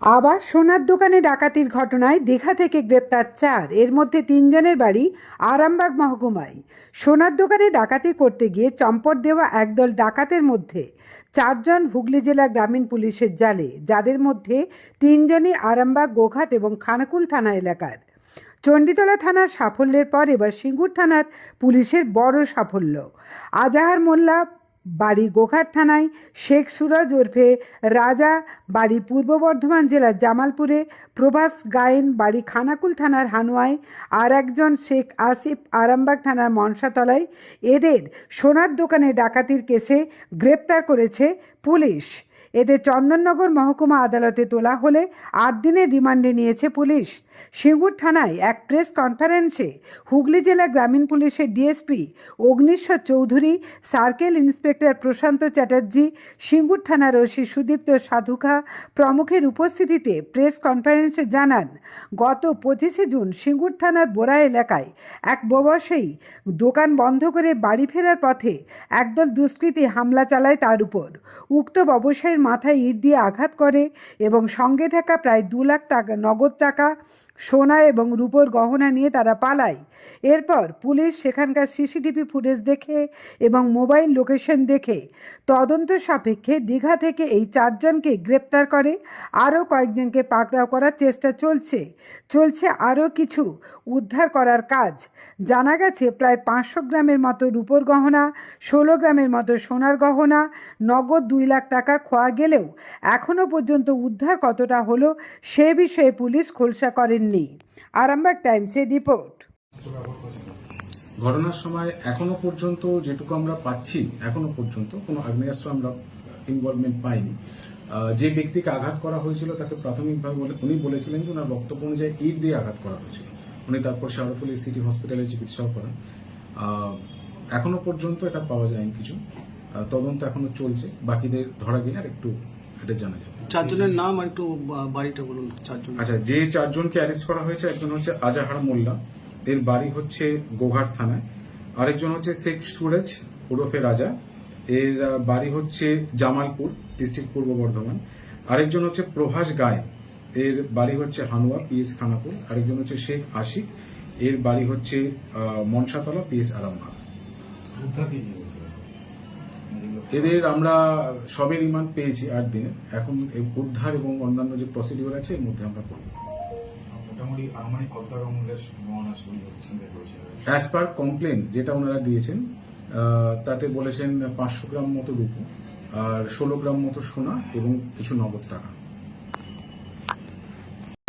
আবার সোনার দোকানে ডাকাতির ঘটনায় দীঘা থেকে গ্রেপ্তার চার। এর মধ্যে তিনজনের বাড়ি আরামবাগ মহকুমায়। সোনার দোকানে ডাকাতি করতে গিয়ে চম্পট দেওয়া একদল ডাকাতের মধ্যে চারজন হুগলি জেলা গ্রামীণ পুলিশের জালে, যাদের মধ্যে তিনজনই আরামবাগ, গোঘাট এবং খানাকুল থানা এলাকার। চণ্ডীতলা থানার সাফল্যের পর এবার সিঙ্গুর থানার পুলিশের বড় সাফল্য। আজাহার মোল্লা বাড়ি গোঘাট থানায় শেখ সুরজ ওরফে রাজা, বাড়ি পূর্ব বর্ধমান জেলার জামালপুরে প্রভাস গায়েন, বাড়ি খানাকুল থানার হানুয়ায় আর একজন শেখ আসিফ আরামবাগ থানার মনসাতলায়। এদের সোনার দোকানে ডাকাতির কেসে গ্রেপ্তার করেছে পুলিশ। এদের চন্দননগর মহকুমা আদালতে তোলা হলে আট দিনের রিমান্ডে নিয়েছে পুলিশ। সিঙ্গুর থানায় এক প্রেস কনফারেন্সে হুগলি জেলা গ্রামীণ পুলিশের DSP Agnishwar Chowdhury, circle inspector Prashanta Chatterjee, Singur থানার ওসি সুদীপ্ত সাধুখা প্রমুখের উপস্থিতিতে প্রেস কনফারেন্সে জানান, গত পঁচিশে জুন সিঙ্গুর থানার বোরা এলাকায় এক বয়সেই দোকান বন্ধ করে বাড়ি ফেরার পথে একদল দুষ্কৃতী হামলা চালায় তার উপর। উক্ত ব্যবসায়ীর মাথায় ইট দিয়ে আঘাত করে এবং সঙ্গে থাকা প্রায় দু লাখ টাকা নগদ টাকা সোনা এবং রূপোর গহনা নিয়ে তারা পালায়। এরপর পুলিশ সেখানকার সিসিটিভি ফুটেজ দেখে এবং মোবাইল লোকেশন দেখে তদন্ত সাপেক্ষে দীঘা থেকে এই চারজনকে গ্রেপ্তার করে। আরও কয়েকজনকে পাকড়াও করার চেষ্টা চলছে। চলছে আরও কিছু উদ্ধার করার কাজ। জানা গেছে প্রায় পাঁচশো গ্রামের মতো রূপোর গহনা, ষোলো গ্রামের মতো সোনার গহনা, নগদ দুই লাখ টাকা খোয়া গেলেও এখনও পর্যন্ত উদ্ধার কতটা হলো সে বিষয়ে পুলিশ খোলসা করেননি। আরামবাগ টাইমসের রিপোর্ট। ঘটনার সময় এখনও পর্যন্ত যেটুকু আমরা পাচ্ছি এখনও পর্যন্ত কোনো আগ্নেয়াস্ত্র আমরা ইনভলভমেন্ট পাইনি। যে ব্যক্তিকে আঘাত করা হয়েছিল তাকে প্রাথমিকভাবে বলে উনি বলেছিলেন যে ওনার বক্তব্য অনুযায়ী ইট দিয়ে আঘাত করা হয়েছিল। উনি তারপর শাহরফুলি সিটি হসপিটালে চিকিৎসাও করেন। এখনও পর্যন্ত এটা পাওয়া যায়নি কিছু। তদন্ত এখনও চলছে। বাকিদের ধরা গেলে আর একটু এটা জানা যাবে। চারজনের নাম আর একটু বাড়িটা বলুন চারজন আচ্ছা যে চারজনকে অ্যারেস্ট করা হয়েছে একজন হচ্ছে আজাহার মোল্লা। এর বাড়ি হচ্ছে গোঘাট থানায়। আরেকজন হচ্ছে শেখ সুরজ ওরফে রাজা। এর বাড়ি হচ্ছে জামালপুর, ডিস্ট্রিক্ট পূর্ব বর্ধমান। আরেকজন হচ্ছে প্রভাস গায়েন এর বাড়ি হচ্ছে হানুয়া পিএস খানাপুর। আরেকজন হচ্ছে শেখ আশিক। এর বাড়ি হচ্ছে মনসাতলা পিএস আরামবাগ। এদের আমরা সবে রিমান্ড পেয়েছি আট দিনে। এখন উদ্ধার এবং অন্যান্য যে প্রসিডিওর আছে, এর মধ্যে আমরা করব মোটামুটি কত টাকা চিন্তা করেছেন? অ্যাজ কমপ্লেন যেটা ওনারা দিয়েছেন তাতে বলেছেন পাঁচশো গ্রাম মতো রূপো আর ষোলো গ্রাম মতো সোনা এবং কিছু নগদ টাকা।